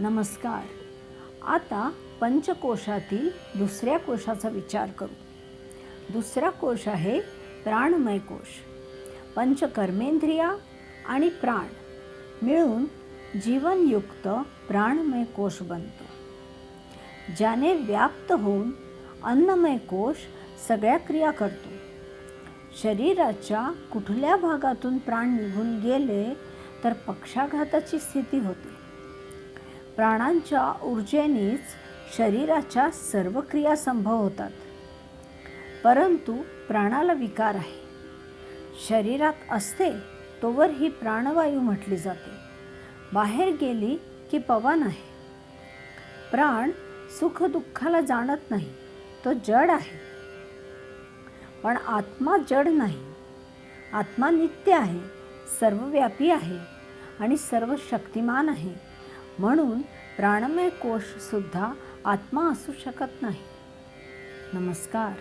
नमस्कार. आता पंचकोशातील दुसऱ्या कोशाचा विचार करू. दुसरा कोश आहे प्राणमय कोश. पंचकर्मेंद्रिया आणि प्राण मिळून जीवनयुक्त प्राणमय कोश बनतो. ज्याने व्याप्त होऊन अन्नमय कोश सगळ्या क्रिया करतो. शरीराच्या कुठल्या भागातून प्राण निघून गेले तर पक्षाघाताची स्थिती होते. प्राणांच्या ऊर्जेनेच शरीराच्या सर्व क्रिया संभव होतात. परंतु प्राणाला विकार आहे. शरीरात असते तोवर ही प्राणवायू म्हटली जाते. बाहेर गेली की पवन आहे. प्राण सुखदुःखाला जाणत नाही तो जड आहे. पण आत्मा जड नाही. आत्मा नित्य आहे सर्वव्यापी आहे आणि सर्व शक्तिमान आहे. म्हणून प्राणमय कोश सुद्धा आत्मा असू शकत नाही. नमस्कार.